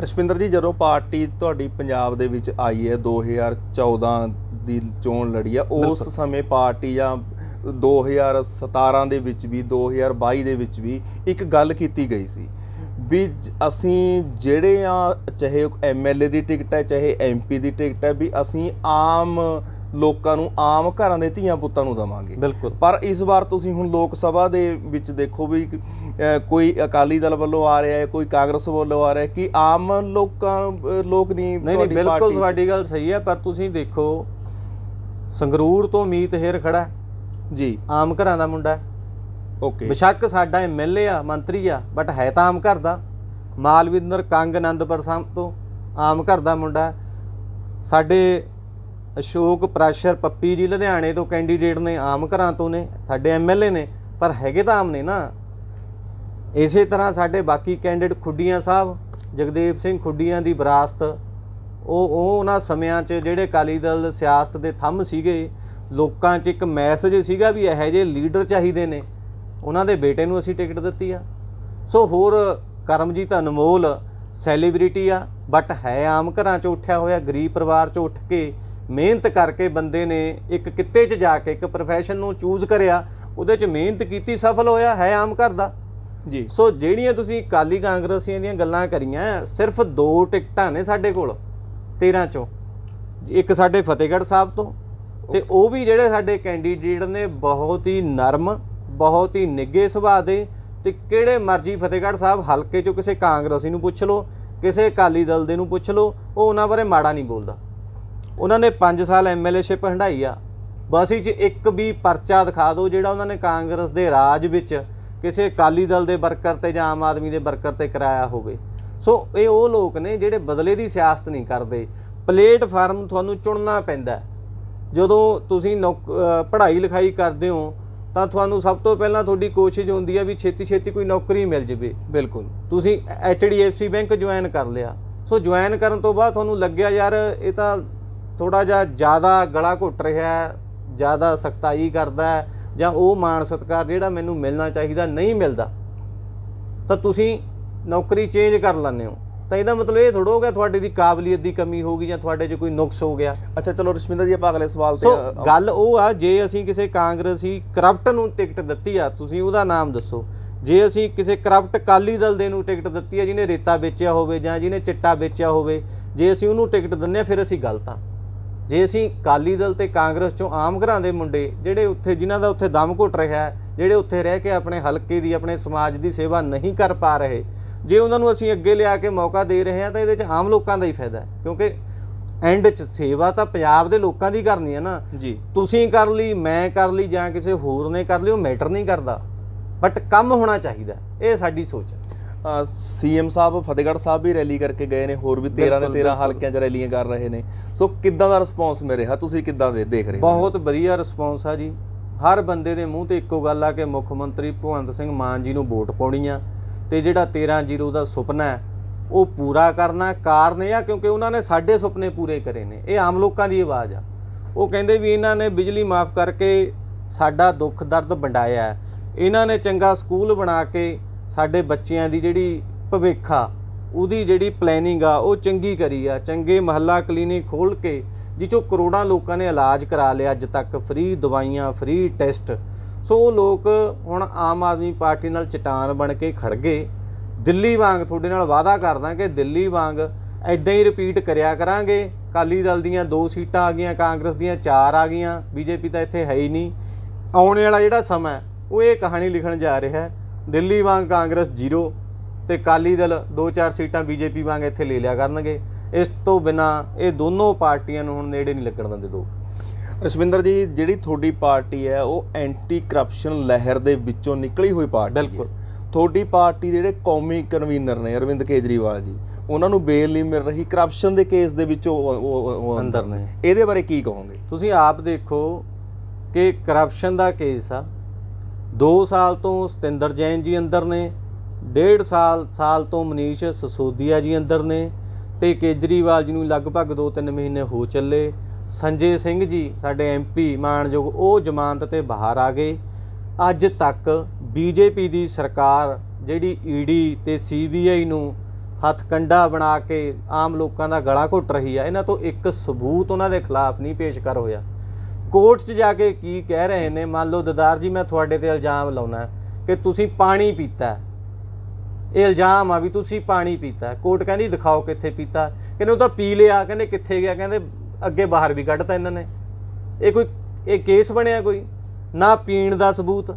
Speaker 1: ਰਸ਼ਪਿੰਦਰ ਜੀ ਜਦੋਂ ਪਾਰਟੀ ਤੁਹਾਡੀ ਪੰਜਾਬ ਦੇ ਵਿੱਚ ਆਈ ਹੈ 2014 ਦੀ ਚੋਣ ਲੜੀ ਆ ਉਸ। ਸਮੇਂ ਪਾਰਟੀ ਜਾਂ 2017 ਦੇ ਵਿੱਚ ਵੀ 2022 ਦੇ ਵਿੱਚ ਵੀ ਇੱਕ ਗੱਲ ਕੀਤੀ ਗਈ ਸੀ ਵੀ ਅਸੀਂ ਜਿਹੜੇ ਆ ਚਾਹੇ ਐਮਐਲਏ ਦੀ ਟਿਕਟ ਹੈ ਚਾਹੇ ਐਮਪੀ ਦੀ ਟਿਕਟ ਹੈ ਵੀ ਅਸੀਂ ਆਮ ਲੋਕਾਂ ਨੂੰ ਆਮ ਘਰਾਂ ਦੇ ਧੀਆਂ ਪੁੱਤਾਂ ਨੂੰ ਦਵਾਂਗੇ।
Speaker 2: ਬਿਲਕੁਲ।
Speaker 1: ਪਰ ਇਸ ਵਾਰ ਤੁਸੀਂ ਹੁਣ ਲੋਕ ਸਭਾ ਦੇ ਵਿੱਚ ਦੇਖੋ ਵੀ ਕੋਈ ਅਕਾਲੀ ਦਲ ਵੱਲੋਂ ਆ ਰਿਹਾ ਹੈ ਕੋਈ ਕਾਂਗਰਸ ਵੱਲੋਂ ਆ ਰਿਹਾ ਹੈ ਕਿ ਆਮ ਲੋਕਾਂ ਲੋਕ ਨਹੀਂ
Speaker 2: ਨਹੀਂ ਨਹੀਂ ਬਿਲਕੁਲ। ਤੁਹਾਡੀ ਗੱਲ ਸਹੀ ਹੈ ਪਰ ਤੁਸੀਂ ਦੇਖੋ ਸੰਗਰੂਰ ਤੋਂ ਮੀਤ ਹੇਰ ਖੜਾ
Speaker 1: ਜੀ।
Speaker 2: ਆਮ ਘਰਾਂ ਦਾ ਮੁੰਡਾ
Speaker 1: ਓਕੇ।
Speaker 2: ਬਿਸ਼ੱਕ ਸਾਡਾ ਐਮਐਲਏ ਆ ਮੰਤਰੀ ਆ ਬਟ ਹੈ ਤਾਂ ਆਮ ਘਰ ਦਾ। ਮਾਲਵਿੰਦਰ ਕੰਗ ਆਨੰਦਪੁਰ ਸਾਹਿਬ ਤੋਂ ਆਮ ਘਰ ਦਾ ਮੁੰਡਾ। ਸਾਡੇ ਅਸ਼ੋਕ ਪ੍ਰੈਸ਼ਰ ਪੱਪੀ ਜੀ ਲੁਧਿਆਣੇ ਤੋਂ ਕੈਂਡੀਡੇਟ ਨੇ, ਆਮ ਘਰਾਂ ਤੋਂ ਨੇ, ਸਾਡੇ ਐਮਐਲਏ ਨੇ, ਪਰ ਹੈਗੇ ਤਾਂ ਆਮ ਨੇ ਨਾ। ਇਸੇ ਤਰ੍ਹਾਂ ਸਾਡੇ ਬਾਕੀ ਕੈਂਡੀਡੇਟ ਖੁੱਡੀਆਂ ਸਾਹਿਬ, ਜਗਦੇਵ ਸਿੰਘ ਖੁੱਡੀਆਂ ਦੀ ਵਿਰਾਸਤ, ਉਹ ਉਹ ਉਹਨਾਂ ਸਮਿਆਂ 'ਚ ਜਿਹੜੇ ਅਕਾਲੀ ਦਲ ਸਿਆਸਤ ਦੇ ਥੰਮ ਸੀਗੇ, ਲੋਕਾਂ 'ਚ ਇੱਕ ਮੈਸੇਜ ਸੀਗਾ ਵੀ ਇਹੋ ਜਿਹੇ ਲੀਡਰ ਚਾਹੀਦੇ ਨੇ। ਉਹਨਾਂ ਦੇ ਬੇਟੇ ਨੂੰ ਅਸੀਂ ਟਿਕਟ ਦਿੱਤੀ ਆ। ਸੋ ਹੋਰ ਕਰਮਜੀਤ ਅਨਮੋਲ, ਸੈਲੀਬ੍ਰਿਟੀ ਆ, ਬਟ ਹੈ ਆਮ ਘਰਾਂ 'ਚ ਉੱਠਿਆ ਹੋਇਆ, ਗਰੀਬ ਪਰਿਵਾਰ 'ਚ ਉੱਠ ਕੇ ਮਿਹਨਤ ਕਰਕੇ ਬੰਦੇ ਨੇ ਇੱਕ ਕਿੱਤੇ 'ਚ ਜਾ ਕੇ ਇੱਕ profession ਨੂੰ ਚੂਜ਼ ਕਰਿਆ ਉਹਦੇ 'ਚ ਮਿਹਨਤ ਕੀਤੀ ਸਫਲ ਹੋਇਆ ਹੈ ਆਮ ਘਰ ਦਾ।
Speaker 1: ਜੀ।
Speaker 2: ਸੋ ਜਿਹੜੀਆਂ ਤੁਸੀਂ ਕਾਲੀ ਕਾਂਗਰਸੀਆਂ ਦੀਆਂ ਗੱਲਾਂ ਕਰੀਆਂ ਸਿਰਫ ਦੋ ਟਿਕਟਾਂ ਨੇ ਸਾਡੇ ਕੋਲ 13 ਚੋਂ। ਇੱਕ ਸਾਡੇ ਫਤਿਹਗੜ੍ਹ ਸਾਹਿਬ ਤੋਂ ਤੇ ਉਹ ਵੀ ਜਿਹੜੇ ਸਾਡੇ ਕੈਂਡੀਡੇਟ ਨੇ ਬਹੁਤ ਹੀ ਨਰਮ ਬਹੁਤ ਹੀ ਨਿੱਘੇ ਸੁਭਾਅ ਦੇ ਤੇ ਕਿਹੜੇ ਮਰਜ਼ੀ ਫਤਿਹਗੜ੍ਹ ਸਾਹਿਬ ਹਲਕੇ ਚੋਂ ਕਿਸੇ ਕਾਂਗਰਸੀ ਨੂੰ ਪੁੱਛ ਲਓ ਕਿਸੇ ਅਕਾਲੀ ਦਲ ਦੇ ਨੂੰ ਪੁੱਛ ਲਓ ਉਹ ਉਹਨਾਂ ਬਾਰੇ ਮਾੜਾ ਨਹੀਂ ਬੋਲਦਾ। ਉਹਨਾਂ ਨੇ 5 ਸਾਲ ਐਮਐਲਏਸ਼ਿਪ ਹੰਡਾਈ ਆ। ਬਸ ਇਹ ਚ ਇੱਕ ਵੀ ਪਰਚਾ ਦਿਖਾ ਦਿਓ ਜਿਹੜਾ ਉਹਨਾਂ ਨੇ ਕਾਂਗਰਸ ਦੇ ਰਾਜ ਵਿੱਚ ਕਿਸੇ ਅਕਾਲੀ ਦਲ ਦੇ ਵਰਕਰ ਤੇ ਜਾਂ ਆਮ ਆਦਮੀ ਦੇ ਵਰਕਰ ਤੇ ਕਰਾਇਆ ਹੋਵੇ। ਸੋ ਇਹ ਉਹ ਲੋਕ ਨੇ ਜਿਹੜੇ ਬਦਲੇ ਦੀ ਸਿਆਸਤ ਨਹੀਂ ਕਰਦੇ। ਪਲੇਟਫਾਰਮ ਤੁਹਾਨੂੰ ਚੁਣਨਾ ਪੈਂਦਾ। ਜਦੋਂ ਤੁਸੀਂ ਪੜ੍ਹਾਈ ਲਿਖਾਈ ਕਰਦੇ ਹੋ ਤਾਂ ਤੁਹਾਨੂੰ ਸਭ ਤੋਂ ਪਹਿਲਾਂ ਤੁਹਾਡੀ ਕੋਸ਼ਿਸ਼ ਹੁੰਦੀ ਹੈ ਵੀ ਛੇਤੀ ਛੇਤੀ ਕੋਈ ਨੌਕਰੀ ਮਿਲ ਜਵੇ।
Speaker 1: ਬਿਲਕੁਲ।
Speaker 2: ਤੁਸੀਂ HDFC ਬੈਂਕ ਜੁਆਇਨ ਕਰ ਲਿਆ। ਸੋ ਜੁਆਇਨ ਕਰਨ ਤੋਂ ਬਾਅਦ ਤੁਹਾਨੂੰ ਲੱਗਿਆ ਯਾਰ ਇਹ ਤਾਂ ਥੋੜਾ ਜਿਹਾ ਜ਼ਿਆਦਾ ਗਲਾ ਘੁੱਟ ਰਿਹਾ ਹੈ ਜ਼ਿਆਦਾ ਸਖਤਾਈ ਕਰਦਾ ਹੈ ਜਾਂ ਉਹ ਮਾਣ ਸਤਿਕਾਰ ਜਿਹੜਾ ਮੈਨੂੰ ਮਿਲਣਾ ਚਾਹੀਦਾ ਨਹੀਂ ਮਿਲਦਾ ਤਾਂ ਤੁਸੀਂ ਨੌਕਰੀ ਚੇਂਜ ਕਰ ਲੈਂਦੇ ਹੋ। ਤਾਂ ਇਹਦਾ ਮਤਲਬ ਇਹ ਥੋੜਾ ਹੋ ਗਿਆ ਤੁਹਾਡੇ ਦੀ ਕਾਬਲੀਅਤ ਦੀ ਕਮੀ ਹੋ ਗਈ ਜਾਂ ਤੁਹਾਡੇ 'ਚ ਕੋਈ ਨੁਕਸ ਹੋ ਗਿਆ।
Speaker 1: ਅੱਛਾ ਚਲੋ ਰਸ਼ਮਿੰਦਰ ਜੀ ਆਪਾਂ ਅਗਲੇ ਸਵਾਲ ਤੇ
Speaker 2: ਸੋ ਗੱਲ ਉਹ ਆ ਜੇ ਅਸੀਂ ਕਿਸੇ ਕਾਂਗਰਸੀ ਕਰਪਟ ਨੂੰ ਟਿਕਟ ਦਿੱਤੀ ਆ ਤੁਸੀਂ ਉਹਦਾ ਨਾਮ ਦੱਸੋ। ਜੇ ਅਸੀਂ ਕਿਸੇ ਕਰਪਟ ਕਾਲੀ ਦਲ ਦੇ ਨੂੰ ਟਿਕਟ ਦਿੱਤੀ ਆ ਜਿਹਨੇ ਰੇਤਾ ਵੇਚਿਆ ਹੋਵੇ ਜਾਂ ਜਿਹਨੇ ਚਿੱਟਾ ਵੇਚਿਆ ਹੋਵੇ ਜੇ ਅਸੀਂ ਉਹਨੂੰ ਟਿਕਟ ਦਿੰਨੇ ਆ ਫਿਰ ਅਸੀਂ ਗਲਤ ਆ। ਜੇ ਅਸੀਂ ਕਾਲੀ ਦਲ ਤੇ ਕਾਂਗਰਸ ਚੋਂ ਆਮ ਘਰਾਂ ਦੇ ਮੁੰਡੇ ਜਿਹੜੇ ਉੱਥੇ ਜਿਨ੍ਹਾਂ ਦਾ ਉੱਥੇ ਦਮ ਘੁੱਟ ਰਿਹਾ ਹੈ ਜਿਹੜੇ ਉੱਥੇ ਰਹਿ ਕੇ ਆਪਣੇ ਹਲਕੇ ਦੀ ਆਪਣੇ ਸਮਾਜ ਦੀ ਸੇਵਾ ਨਹੀਂ ਕਰ ਪਾ ਰਹੇ ਜੇ ਉਹਨਾਂ ਨੂੰ ਅਸੀਂ ਅੱਗੇ ਲਿਆ ਕੇ ਮੌਕਾ ਦੇ ਰਹੇ ਹਾਂ ਤਾਂ ਇਹਦੇ 'ਚ ਆਮ ਲੋਕਾਂ ਦਾ ਹੀ ਫਾਇਦਾ ਹੈ ਕਿਉਂਕਿ ਐਂਡ 'ਚ ਸੇਵਾ ਤਾਂ ਪੰਜਾਬ ਦੇ ਲੋਕਾਂ ਦੀ ਕਰਨੀ ਹੈ ਨਾ।
Speaker 1: ਜੀ।
Speaker 2: ਤੁਸੀਂ ਕਰ ਲਈ ਮੈਂ ਕਰ ਲਈ ਜਾਂ ਕਿਸੇ ਹੋਰ ਨੇ ਕਰ ਲਈ ਉਹ ਮੈਟਰ ਨਹੀਂ ਕਰਦਾ ਬਟ ਕੰਮ ਹੋਣਾ ਚਾਹੀਦਾ ਇਹ ਸਾਡੀ ਸੋਚ ਹੈ।
Speaker 1: ਸੀਐਮ ਸਾਹਿਬ ਫਤਿਹਗੜ੍ਹ ਸਾਹਿਬ ਵੀ ਰੈਲੀ ਕਰਕੇ ਗਏ ਨੇ ਹੋਰ ਵੀ 13 ਦੇ
Speaker 2: ਬਿਲਕੁਲ,
Speaker 1: 13
Speaker 2: ਬਿਲਕੁਲ।
Speaker 1: ਹਲਕਿਆਂ 'ਚ ਰੈਲੀਆਂ ਕਰ ਰਹੇ ਨੇ। ਸੋ ਕਿੱਦਾਂ ਦਾ ਰਿਸਪੌਂਸ ਮਿਲ ਰਿਹਾ? ਤੁਸੀਂ ਕਿੱਦਾਂ ਦੇ ਦੇਖ ਰਹੇ ਹੋ?
Speaker 2: ਬਹੁਤ ਵਧੀਆ ਰਿਸਪੌਂਸ ਆ ਜੀ। ਹਰ ਬੰਦੇ ਦੇ ਮੂੰਹ ਤੇ ਇੱਕੋ ਗੱਲ ਆ ਕਿ ਮੁੱਖ ਮੰਤਰੀ ਭਗਵੰਤ ਸਿੰਘ ਮਾਨ ਜੀ ਨੂੰ ਵੋਟ ਪਾਉਣੀ ਆ ਤੇ ਜਿਹੜਾ 13 ਜ਼ੀਰੋ ਦਾ ਸੁਪਨਾ ਹੈ ਉਹ ਪੂਰਾ ਕਰਨਾ ਕਾਰਨ ਇਹ ਆ ਕਿਉਂਕਿ ਉਹਨਾਂ ਨੇ ਸਾਡੇ ਸੁਪਨੇ ਪੂਰੇ ਕਰੇ ਨੇ। ਇਹ ਆਮ ਲੋਕਾਂ ਦੀ ਆਵਾਜ਼ ਆ। ਉਹ ਕਹਿੰਦੇ ਵੀ ਇਹਨਾਂ ਨੇ ਬਿਜਲੀ ਮਾਫ ਕਰਕੇ ਸਾਡਾ ਦੁੱਖ ਦਰਦ ਵੰਡਾਇਆ। ਇਹਨਾਂ ਨੇ ਚੰਗਾ ਸਕੂਲ ਬਣਾ ਕੇ ਸਾਡੇ ਬੱਚਿਆਂ ਦੀ ਜਿਹੜੀ ਭਵਿੱਖ ਆ, ਉਹਦੀ ਜਿਹੜੀ ਪਲੈਨਿੰਗ ਆ, ਉਹ ਚੰਗੀ ਕਰੀ ਆ। ਚੰਗੇ ਮਹੱਲਾ ਕਲੀਨਿਕ ਖੋਲ ਕੇ ਜਿਚੋਂ ਕਰੋੜਾਂ ਲੋਕਾਂ ਨੇ ਇਲਾਜ ਕਰਾ ਲਿਆ ਅੱਜ ਤੱਕ ਫ੍ਰੀ ਦਵਾਈਆਂ ਫ੍ਰੀ ਟੈਸਟ ਸੋ ਉਹ ਲੋਕ ਹੁਣ ਆਮ ਆਦਮੀ ਪਾਰਟੀ ਨਾਲ ਚਟਾਨ ਬਣ ਕੇ ਖੜ ਗਏ। ਦਿੱਲੀ ਵਾਂਗ ਤੁਹਾਡੇ ਨਾਲ ਵਾਅਦਾ ਕਰਦਾ ਕਿ ਦਿੱਲੀ ਵਾਂਗ ਐਦਾਂ ਹੀ ਰਿਪੀਟ ਕਰਿਆ ਕਰਾਂਗੇ। ਕਾਲੀ ਦਲ ਦੀਆਂ ਦੋ ਸੀਟਾਂ ਆ ਗਈਆਂ, ਕਾਂਗਰਸ ਦੀਆਂ ਚਾਰ ਆ ਗਈਆਂ, ਬੀਜੇਪੀ ਤਾਂ ਇੱਥੇ ਹੈ ਹੀ ਨਹੀਂ। ਆਉਣ ਵਾਲਾ ਜਿਹੜਾ ਸਮਾਂ, ਉਹ ਇਹ ਕਹਾਣੀ ਲਿਖਣ ਜਾ ਰਿਹਾ ਹੈ। ਦਿੱਲੀ ਵਾਂਗ ਕਾਂਗਰਸ ਜ਼ੀਰੋ ਤੇ ਕਾਲੀ ਦਲ ਦੋ ਚਾਰ ਸੀਟਾਂ ਬੀਜੇਪੀ ਵਾਂਗ ਇੱਥੇ ਲੈ ਲਿਆ ਕਰਨਗੇ। ਇਸ ਤੋਂ ਬਿਨਾ ਇਹ ਦੋਨੋਂ ਪਾਰਟੀਆਂ ਨੂੰ ਹੁਣ ਨੇੜੇ ਨਹੀਂ ਲੱਗਣ ਦਿੰਦੇ ਦੋ।
Speaker 1: ਰਸ਼ਵਿੰਦਰ ਜੀ ਜਿਹੜੀ ਤੁਹਾਡੀ ਪਾਰਟੀ ਹੈ ਉਹ ਐਂਟੀ ਕਰਪਸ਼ਨ ਲਹਿਰ ਦੇ ਵਿੱਚੋਂ ਨਿਕਲੀ ਹੋਈ ਪਾਰਟੀ ਹੈ।
Speaker 2: ਬਿਲਕੁਲ।
Speaker 1: ਤੁਹਾਡੀ ਪਾਰਟੀ ਦੇ ਜਿਹੜੇ ਕੌਮੀ ਕਨਵੀਨਰ ਨੇ ਅਰਵਿੰਦ ਕੇਜਰੀਵਾਲ ਜੀ ਉਹਨਾਂ ਨੂੰ ਬੇਲ ਨਹੀਂ ਮਿਲ ਰਹੀ ਕਰਪਸ਼ਨ ਦੇ ਕੇਸ ਦੇ ਵਿੱਚ ਉਹ
Speaker 2: ਅੰਦਰ ਨੇ।
Speaker 1: ਇਹਦੇ ਬਾਰੇ ਕੀ ਕਹੋਗੇ?
Speaker 2: ਤੁਸੀਂ ਆਪ ਦੇਖੋ ਕਿ ਕਰਪਸ਼ਨ ਦਾ ਕੇਸ ਆ। 2 ਸਾਲ ਤੋਂ ਸਤਿੰਦਰ ਜੈਨ ਜੀ ਅੰਦਰ ਨੇ, ਡੇਢ ਸਾਲ ਸਾਲ ਤੋਂ ਮਨੀਸ਼ ਸਸੋਦੀਆ ਜੀ ਅੰਦਰ ਨੇ ਤੇ ਕੇਜਰੀਵਾਲ ਜੀ ਨੂੰ ਲਗਭਗ 2-3 ਮਹੀਨੇ ਹੋ ਚੱਲੇ। ਸੰਜੇ ਸਿੰਘ ਜੀ, ਸਾਡੇ ਐਮਪੀ ਮਾਨਯੋਗ, ਉਹ ਜ਼ਮਾਨਤ ਤੇ ਬਾਹਰ ਆ ਗਏ। ਅੱਜ ਤੱਕ ਬੀਜੇਪੀ ਦੀ ਸਰਕਾਰ ਜਿਹੜੀ ਈਡੀ ਤੇ ਸੀਬੀਆਈ ਨੂੰ ਹੱਥ ਕੰਡਾ ਬਣਾ ਕੇ ਆਮ ਲੋਕਾਂ ਦਾ ਗਲਾ ਘੁੱਟ ਰਹੀ ਆ, ਇਹਨਾਂ ਤੋਂ ਇੱਕ ਸਬੂਤ ਉਹਨਾਂ ਦੇ ਖਿਲਾਫ ਨਹੀਂ ਪੇਸ਼ ਕਰ ਹੋਇਆ। ਕੋਰਟ 'ਚ ਜਾ ਕੇ ਕੀ ਕਹਿ ਰਹੇ ਨੇ? ਮੰਨ ਲਓ ਦਦਾਰ ਜੀ, ਮੈਂ ਤੁਹਾਡੇ ਤੇ ਇਲਜ਼ਾਮ ਲਾਉਣਾ ਕਿ ਤੁਸੀਂ ਪਾਣੀ ਪੀਤਾ ਇਹ ਇਲਜ਼ਾਮ ਆ ਵੀ ਤੁਸੀਂ ਪਾਣੀ ਪੀਤਾ ਕੋਰਟ ਕਹਿੰਦੀ ਦਿਖਾਓ ਕਿੱਥੇ ਪੀਤਾ ਕਹਿੰਦੇ ਉਹ ਤਾਂ ਪੀ ਲਿਆ, ਕਹਿੰਦੇ ਕਿੱਥੇ ਗਿਆ? ਕਹਿੰਦੇ ਅੱਗੇ ਬਾਹਰ ਵੀ ਕੱਢਤਾ ਇਹਨਾਂ ਨੇ। ਇਹ ਕੋਈ, ਇਹ ਕੇਸ ਬਣਿਆ ਕੋਈ? ਨਾ ਪੀਣ ਦਾ ਸਬੂਤ,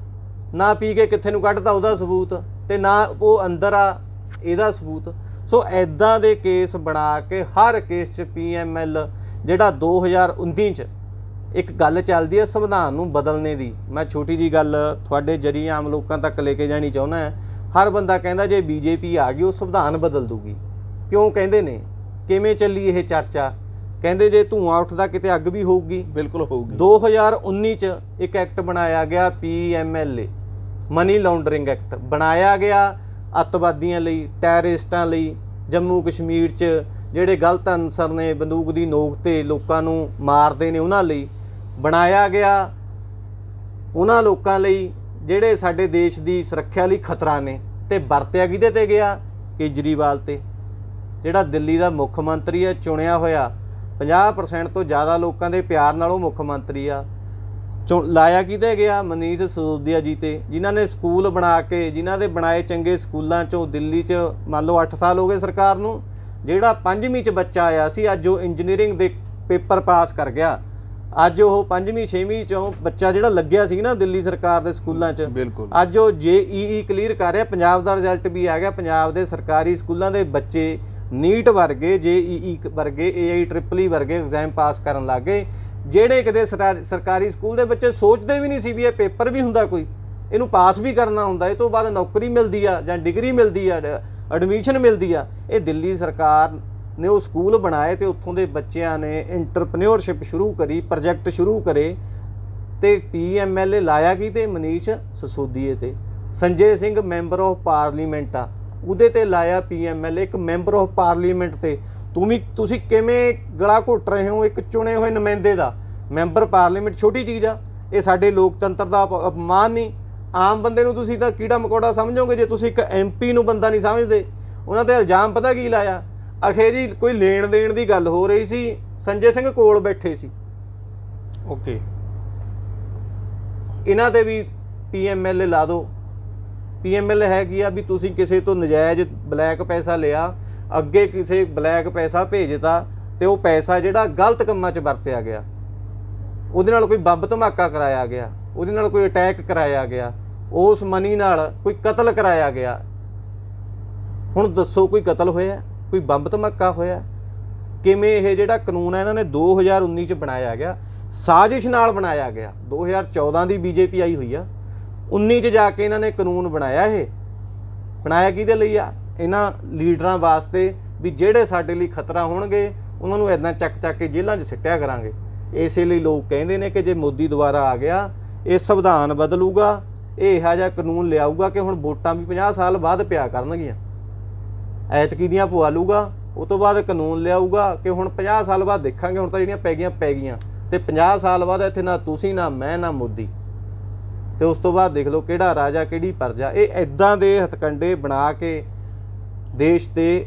Speaker 2: ਨਾ ਪੀ ਕੇ ਕਿੱਥੇ ਨੂੰ ਕੱਢਤਾ ਉਹਦਾ ਸਬੂਤ ਤੇ ਨਾ ਉਹ ਅੰਦਰ ਆ, ਇਹਦਾ ਸਬੂਤ। ਸੋ ਐਦਾਂ ਦੇ ਕੇਸ ਬਣਾ ਕੇ ਹਰ ਕੇਸ 'ਚ ਪੀਐਮਐਲ ਜਿਹੜਾ 2019 'ਚ ਇੱਕ ਗੱਲ ਚੱਲਦੀ ਹੈ ਸੰਵਿਧਾਨ ਨੂੰ ਬਦਲਣੇ ਦੀ। ਮੈਂ ਛੋਟੀ ਜੀ ਗੱਲ ਤੁਹਾਡੇ ਜਰੀਏ ਆਮ ਲੋਕਾਂ ਤੱਕ ਲੈ ਕੇ ਜਾਣੀ ਚਾਹੁੰਦਾ ਹਾਂ। ਹਰ ਬੰਦਾ ਕਹਿੰਦਾ ਜੇ ਬੀਜੇਪੀ ਆ ਗਈ ਉਹ ਸੰਵਿਧਾਨ ਬਦਲ ਦੂਗੀ। ਕਿਉਂ ਕਹਿੰਦੇ ਨੇ? ਕਿਵੇਂ ਚੱਲੀ ਇਹ ਚਰਚਾ? ਕਹਿੰਦੇ ਜੇ ਧੂਆਂ ਉੱਠਦਾ ਕਿਤੇ ਅੱਗ ਵੀ ਹੋਊਗੀ।
Speaker 1: ਬਿਲਕੁਲ ਹੋਊਗੀ।
Speaker 2: 2019 ਚ ਇੱਕ ਐਕਟ ਬਣਾਇਆ ਗਿਆ ਪੀਐਮਐਲਏ ਮਨੀ ਲਾਉਂਡਰਿੰਗ ਐਕਟ। ਬਣਾਇਆ ਗਿਆ ਅੱਤਵਾਦੀਆਂ ਲਈ ਟੈਰਰਿਸਟਾਂ ਲਈ ਜੰਮੂ ਕਸ਼ਮੀਰ ਚ ਜਿਹੜੇ ਗਲਤ ਅਨਸਰ ਨੇ ਬੰਦੂਕ ਦੀ ਨੋਕ ਤੇ ਲੋਕਾਂ ਨੂੰ ਮਾਰਦੇ ਨੇ ਉਹਨਾਂ ਲਈ। ਬਣਾਇਆ ਗਿਆ ਉਹਨਾਂ ਲੋਕਾਂ ਲਈ ਜਿਹੜੇ ਸਾਡੇ ਦੇਸ਼ ਦੀ ਸੁਰੱਖਿਆ ਲਈ ਖਤਰਾ ਨੇ ਤੇ ਵਰਤਿਆ ਕਿਹਦੇ ਤੇ ਗਿਆ? ਕੇਜਰੀਵਾਲ ਤੇ। ਜਿਹੜਾ ਦਿੱਲੀ ਦਾ ਮੁੱਖ ਮੰਤਰੀ ਹੈ, ਚੁਣਿਆ ਹੋਇਆ 50% ਤੋਂ ਜ਼ਿਆਦਾ ਲੋਕਾਂ ਦੇ ਪਿਆਰ ਨਾਲ ਉਹ ਮੁੱਖ ਮੰਤਰੀ ਆ। ਚੁਣ ਲਾਇਆ ਕਿਤੇ ਗਿਆ? ਮਨੀਸ਼ ਸਿਸੋਦੀਆ ਜੀ ਤੇ, ਜਿਨ੍ਹਾਂ ਨੇ ਸਕੂਲ ਬਣਾ ਕੇ, ਜਿਨ੍ਹਾਂ ਦੇ ਬਣਾਏ ਚੰਗੇ ਸਕੂਲਾਂ ਚੋਂ ਦਿੱਲੀ 'ਚ, ਮੰਨ ਲਓ 8 ਸਾਲ ਹੋ ਗਏ ਸਰਕਾਰ ਨੂੰ, ਜਿਹੜਾ 5ਵੀਂ 'ਚ ਬੱਚਾ ਆਇਆ ਸੀ, ਅੱਜ ਉਹ ਇੰਜੀਨੀਅਰਿੰਗ ਦੇ ਪੇਪਰ ਪਾਸ ਕਰ ਗਿਆ। ਅੱਜ ਉਹ 5ਵੀਂ 6ਵੀਂ 'ਚੋਂ ਬੱਚਾ ਜਿਹੜਾ ਲੱਗਿਆ ਸੀ ਨਾ ਦਿੱਲੀ ਸਰਕਾਰ ਦੇ ਸਕੂਲਾਂ 'ਚ ਅੱਜ ਉਹ ਜੇਈਈ ਕਲੀਅਰ ਕਰ ਰਿਹਾ ਪੰਜਾਬ ਦਾ ਰਿਜ਼ਲਟ ਵੀ ਆ ਗਿਆ ਪੰਜਾਬ ਦੇ ਸਰਕਾਰੀ ਸਕੂਲਾਂ ਦੇ ਬੱਚੇ ਨੀਟ ਵਰਗੇ ਜੇਈਈ ਵਰਗੇ ਏਆਈ ਟ੍ਰਿਪਲ ਈ ਵਰਗੇ ਐਗਜ਼ਾਮ ਪਾਸ ਕਰਨ ਲੱਗੇ ਜਿਹੜੇ ਸਰਾ- ਸਰਕਾਰੀ ਸਕੂਲ ਦੇ ਬੱਚੇ ਸੋਚਦੇ ਵੀ ਨਹੀਂ ਸੀ ਵੀ ਇਹ ਪੇਪਰ ਵੀ ਹੁੰਦਾ ਕੋਈ ਇਹਨੂੰ ਪਾਸ ਵੀ ਕਰਨਾ ਹੁੰਦਾ ਇਹ ਤੋਂ ਬਾਅਦ ਨੌਕਰੀ ਮਿਲਦੀ ਆ ਜਾਂ ਡਿਗਰੀ ਮਿਲਦੀ ਆ ਐਡਮਿਸ਼ਨ ਮਿਲਦੀ ਆ ਇਹ ਦਿੱਲੀ ਸਰਕਾਰ ਨੇ ਉਹ ਸਕੂਲ ਬਣਾਏ ਤੇ ਉੱਥੋਂ ਦੇ ਬੱਚਿਆਂ ਨੇ ਇੰਟਰਪ੍ਰੀਨਿਓਰਸ਼ਿਪ ਸ਼ੁਰੂ ਕਰੀ, ਪ੍ਰੋਜੈਕਟ ਸ਼ੁਰੂ ਕਰੇ ਤੇ ਪੀਐਮਐਲਏ ਲਾਇਆ ਕੀ ਤੇ ਮਨੀਸ਼ ਸਸੋਦੀਏ ਤੇ। Sanjay Singh member of parliament ਆ, ਉਹਦੇ ਤੇ ਲਾਇਆ ਪੀਐਮਐਲਏ ਇੱਕ ਮੈਂਬਰ ਆਫ ਪਾਰਲੀਮੈਂਟ ਤੇ। ਤੁਮੀ ਤੁਸੀਂ ਕਿਵੇਂ ਗਲਾ ਘੁੱਟ ਰਹੇ ਹੋ ਇੱਕ ਚੁਣੇ ਹੋਏ ਨੁਮਾਇੰਦੇ ਦਾ? ਮੈਂਬਰ ਪਾਰਲੀਮੈਂਟ ਛੋਟੀ ਚੀਜ਼ ਆ, ਇਹ ਸਾਡੇ ਲੋਕਤੰਤਰ ਦਾ ਅਪ- ਅਪਮਾਨ ਨਹੀਂ। ਆਮ ਬੰਦੇ ਨੂੰ ਤੁਸੀਂ ਤਾਂ ਕੀੜਾ ਮਕੌੜਾ ਸਮਝੋਗੇ ਜੇ ਤੁਸੀਂ ਇੱਕ ਐਮਪੀ ਨੂੰ ਬੰਦਾ ਨਹੀਂ ਸਮਝਦੇ। ਉਹਨਾਂ ਤੇ ਇਲਜ਼ਾਮ ਪਤਾ ਕੀ ਲਾਇਆ? ਅਖੇ ਜੀ ਕੋਈ ਲੈਣ ਦੇਣ ਦੀ ਗੱਲ ਹੋ ਰਹੀ ਸੀ ਸੰਜੇ ਸਿੰਘ ਕੋਲ ਬੈਠੇ ਸੀ।
Speaker 1: ਓਕੇ।
Speaker 2: ਇਹਨਾਂ ਤੇ ਵੀ ਪੀਐਮਐਲ ਲਾ ਦਿਓ ਪੀਐਮਐਲ ਹੈ ਕੀ ਆ ਵੀ ਤੁਸੀਂ ਕਿਸੇ ਤੋਂ ਨਜਾਇਜ਼ ਬਲੈਕ ਪੈਸਾ ਲਿਆ ਅੱਗੇ ਕਿਸੇ ਬਲੈਕ ਪੈਸਾ ਭੇਜਤਾ ਤੇ ਉਹ ਪੈਸਾ ਜਿਹੜਾ ਗਲਤ ਕੰਮਾਂ 'ਚ ਵਰਤਿਆ ਗਿਆ। ਉਹਦੇ ਨਾਲ ਕੋਈ ਬੰਬ ਧਮਾਕਾ ਕਰਾਇਆ ਗਿਆ ਉਹਦੇ ਨਾਲ ਕੋਈ ਅਟੈਕ ਕਰਾਇਆ ਗਿਆ ਉਸ ਮਨੀ ਨਾਲ ਕੋਈ ਕਤਲ ਕਰਾਇਆ ਗਿਆ। ਹੁਣ ਦੱਸੋ ਕੋਈ ਕਤਲ ਹੋਇਆ? ਕੋਈ ਬੰਬ ਧਮਾਕਾ ਹੋਇਆ? ਕਿਵੇਂ ਇਹ ਜਿਹੜਾ ਕਾਨੂੰਨ ਹੈ, ਇਹਨਾਂ ਨੇ 2019 ਚ ਬਣਾਇਆ ਗਿਆ, ਸਾਜ਼ਿਸ਼ ਨਾਲ ਬਣਾਇਆ ਗਿਆ। 2014 ਦੀ ਬੀਜੇਪੀ ਆਈ ਹੋਈ ਆ। 19 ਚ ਜਾ ਕੇ ਇਹਨਾਂ ਨੇ ਕਾਨੂੰਨ ਬਣਾਇਆ ਇਹ। ਬਣਾਇਆ ਕਿਹਦੇ ਲਈ ਆ? ਇਹਨਾਂ ਲੀਡਰਾਂ ਵਾਸਤੇ ਵੀ ਜਿਹੜੇ ਸਾਡੇ ਲਈ ਖਤਰਾ ਹੋਣਗੇ, ਉਹਨਾਂ ਨੂੰ ਇਦਾਂ ਚੱਕ ਚੱਕ ਕੇ ਜੇਲ੍ਹਾਂ 'ਚ ਸਿੱਟਿਆ ਕਰਾਂਗੇ। ਇਸੇ ਲਈ ਲੋਕ ਕਹਿੰਦੇ ਨੇ ਕਿ ਜੇ ਮੋਦੀ ਦੁਬਾਰਾ ਆ ਗਿਆ, ਇਹ ਸੰਵਿਧਾਨ ਬਦਲੂਗਾ, ਇਹ ਇਹੋ ਜਿਹਾ ਕਾਨੂੰਨ ਲਿਆਊਗਾ ਕਿ ਹੁਣ ਵੋਟਾਂ ਵੀ 50 ਸਾਲ ਬਾਅਦ ਪਿਆ ਕਰਨਗੀਆਂ। ਐਤਕੀ ਦੀਆਂ ਪਵਾ ਲੂਗਾ, ਉਹ ਤੋਂ ਬਾਅਦ ਕਾਨੂੰਨ ਲਿਆਊਗਾ ਕਿ ਹੁਣ 50 ਸਾਲ ਬਾਅਦ ਦੇਖਾਂਗੇ, ਹੁਣ ਤਾਂ ਜਿਹੜੀਆਂ ਪੈ ਗਈਆਂ ਪੈ ਗਈਆਂ। ਤੇ 50 ਸਾਲ ਬਾਅਦ ਇੱਥੇ ਨਾ ਤੁਸੀਂ, ਨਾ ਮੈਂ, ਨਾ ਮੋਦੀ। ਤੇ ਉਸ ਤੋਂ ਬਾਅਦ ਦੇਖ ਲਓ ਕਿਹੜਾ ਰਾਜਾ, ਕਿਹੜੀ ਪਰਜਾ। ਇਹ ਐਦਾਂ ਦੇ ਹਥਕੰਡੇ ਬਣਾ ਕੇ ਦੇਸ਼ ਤੇ